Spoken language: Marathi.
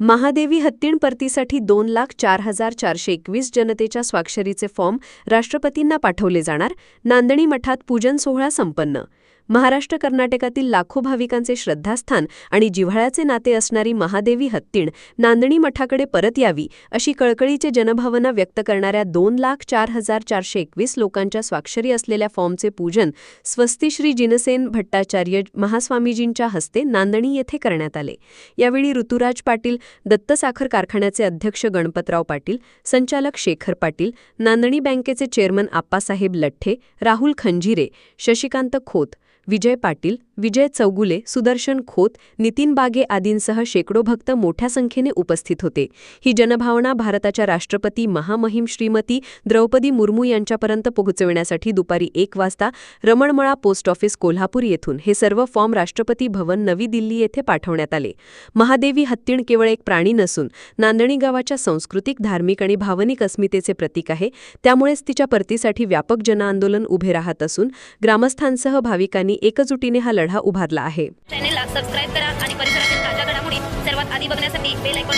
महादेवी हत्तीण परतीसाठी दोन लाख चार हजार चारशे एकवीस जनतेच्या स्वाक्षरीचे फॉर्म राष्ट्रपतींना पाठवले जाणार. नांदणी मठात पूजन सोहळा संपन्न. महाराष्ट्र कर्नाटकातील लाखो भाविकांचे श्रद्धास्थान आणि जिव्हाळ्याचे नाते असणारी महादेवी हत्तीण नांदणी मठाकडे परत यावी अशी कळकळीचे जनभावना व्यक्त करणाऱ्या दोन लाख चार हजार चारशे एकवीस लोकांच्या स्वाक्षरी असलेल्या फॉर्मचे पूजन स्वस्तिश्री जिनसेन भट्टाचार्य महास्वामीजींच्या हस्ते नांदणी येथे करण्यात आले. यावेळी ऋतुराज पाटील दत्त साखर कारखान्याचे अध्यक्ष गणपतराव पाटील संचालक शेखर पाटील नांदणी बँकेचे चेअरमन आप्पासाहेब लठ्ठे राहुल खंजिरे शशिकांत खोत विजय पाटील विजय चौगुले सुदर्शन खोत नितीन बागे आदींसह शेकडो भक्त मोठ्या संख्येने उपस्थित होते. ही जनभावना भारताच्या राष्ट्रपती महामहिम श्रीमती द्रौपदी मुर्मू यांच्यापर्यंत पोहोचविण्यासाठी दुपारी एक वाजता रमणमळा पोस्ट ऑफिस कोल्हापूर येथून हे सर्व फॉर्म राष्ट्रपती भवन नवी दिल्ली येथे पाठवण्यात आले. महादेवी हत्तीण केवळ एक प्राणी नसून नांदणी गावाच्या सांस्कृतिक धार्मिक आणि भावनिक अस्मितेचे प्रतीक आहे. त्यामुळेच तिच्या परतीसाठी व्यापक जनआंदोलन उभे राहत असून ग्रामस्थांसह भाविकांनी एकजुटीने हा लढा उभारला आहे. चॅनेलला सबस्क्राईब करा आणि परिसरातील ताज्या घडामोडी सर्वात आधी बघण्यासाठी बेल ऐकून